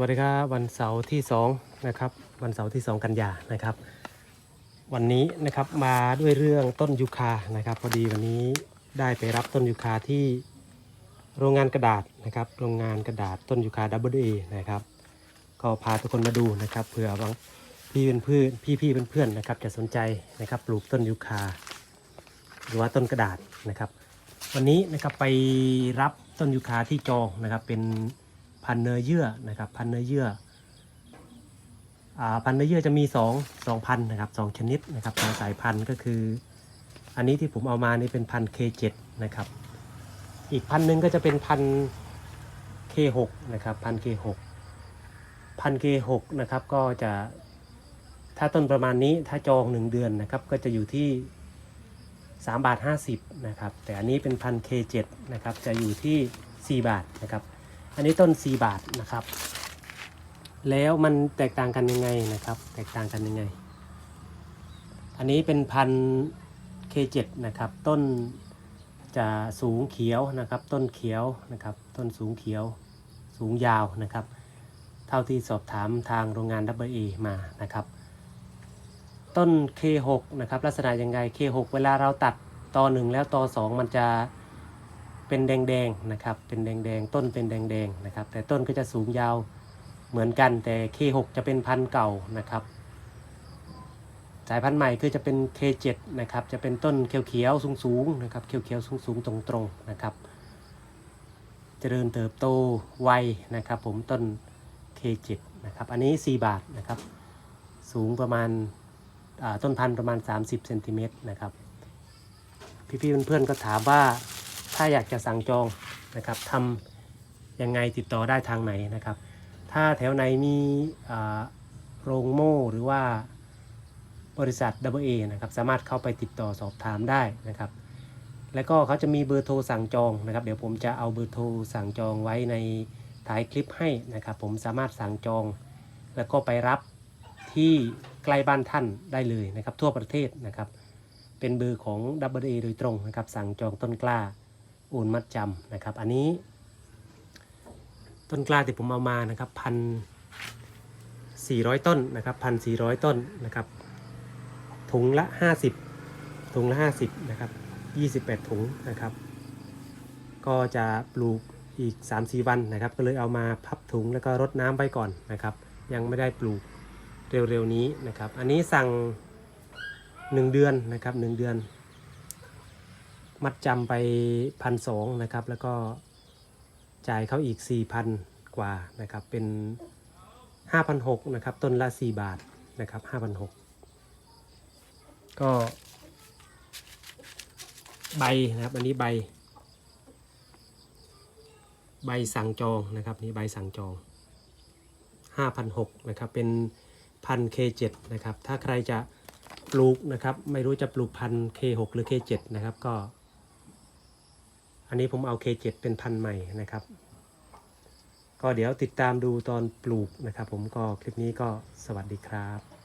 วัสดีครับวันเสาร์ที่2นะครับวันเสาร์ที่ 2 กันยานะครับ วันนี้นะครับมาด้วยเรื่องต้นยูคานะครับ พอดีวันนี้ได้ไปรับต้นยูคาที่โรงงานกระดาษนะครับ โรงงานกระดาษต้นยูคาดับเบิลเอนะครับ ก็พาทุกคนมาดูนะครับเผื่อบางพี่เป็นเพื่อนพี่พี่เป็นเพื่อนๆนะครับจะสนใจนะครับปลูกต้นยูคา หรือว่าต้นกระดาษนะครับ วันนี้นะครับไปรับต้นยูคาที่จองนะครับเป็น พันเนื้อเยื่อนะครับพันเนื้อเยื่ออ่าพันเนื้อเยื่อจะมี2องสองพันนะครับสองชนิดนะครับสองสายพันธุ์ก็คือ อันนี้ที่ผมเอามานี่เป็นพันธุ์ K7 นะครับ อีกพันหนึ่งก็จะเป็นพันธุ์ K6 นะครับพันธุ์ K6 พันธุ์ K6 นะครับก็จะถ้าต้นประมาณนี้ถ้าจอง 1 เดือนนะครับก็จะอยู่ที่3บาท50นะครับแต่อันนี้เป็นพัน K7 นะครับจะอยู่ที่ 4 บาทนะครับ อันนี้ต้น 4 บาทนะครับ แล้วมันแตกต่างกันยังไงนะครับ แตกต่างกันยังไง อันนี้เป็นพัน K7 นะครับ ต้นจะสูงเขียวนะครับ ต้นเขียวนะครับ ต้นสูงเขียว สูงยาวนะครับ เท่าที่สอบถามทางโรงงาน WA มานะครับ ต้น K6 นะครับ ลักษณะยังไง K6 เวลาเราตัดต่อหนึ่งแล้วตอสองมันจะ เป็นแดงๆนะครับ เป็นแดงๆ ต้นเป็นแดงๆนะครับ แต่ต้นก็จะสูงยาวเหมือนกัน แต่ K6 จะเป็นพันธุ์เก่านะครับ สายพันธุ์ใหม่คือจะเป็น K7 นะครับ จะเป็นต้นเขียวๆสูงๆนะครับ เขียวๆสูงๆตรงๆนะครับ เจริญเติบโตไวนะครับผมต้น K7 นะครับ อันนี้ 4 บาทนะครับ สูงประมาณต้นพันธุ์ประมาณ 30เซนติเมตรนะครับ พี่ๆเพื่อนๆก็ถามว่า ถ้าอยากจะสั่งจองนะครับทำยังไงติดต่อได้ทางไหนนะครับ ถ้าแถวไหนมีโรงโม่หรือว่าบริษัท w a นะครับสามารถเข้าไปติดต่อสอบถามได้นะครับ แล้วก็เขาจะมีเบอร์โทรสั่งจองนะครับ เดี๋ยวผมจะเอาเบอร์โทรสั่งจองไว้ในท้ายคลิปให้นะครับ ผมสามารถสั่งจอง แล้วก็ไปรับที่ใกล้บ้านท่านได้เลยนะครับ ทั่วประเทศนะครับ เป็นเบอร์ของ w a โดยตรงนะครับ สั่งจองต้นกล้า โอนมัดจำนะครับ อันนี้ ต้นกล้าที่ผมเอามานะครับพันสี่ร้อยต้นนะครับพันสี่ร้อยต้นนะครับ ถุงละห้าสิบถุงละห้าสิบนะครับยี่สิบแปดถุงนะครับ ก็จะปลูกอีก3ามสี่วันนะครับ ก็เลยเอามาพับถุงแล้วก็รดน้ำไว้ก่อนนะครับ ยังไม่ได้ปลูกเร็วๆนี้นะครับ อันนี้สั่ง1เดือนนะครับ1เดือน มัดจำไปพันสองนะครับ แล้วก็จ่ายเขาอีก 4,000 กว่านะครับ เป็น 5,600นะครับ ต้นละ 4 บาทนะครับ5,600ก็ ใบนะครับ อันนี้ใบ ใบสั่งจองนะครับ นี่ใบสั่งจอง 5,600นะครับ เป็นพัน K7 นะครับ ถ้าใครจะปลูกนะครับ ไม่รู้จะปลูกพัน K6 หรือ K7 นะครับ ก็ อันนี้ผมเอา K7 เป็นพันธุ์ใหม่นะครับ ก็เดี๋ยวติดตามดูตอนปลูกนะครับ ผมก็คลิปนี้ก็สวัสดีครับ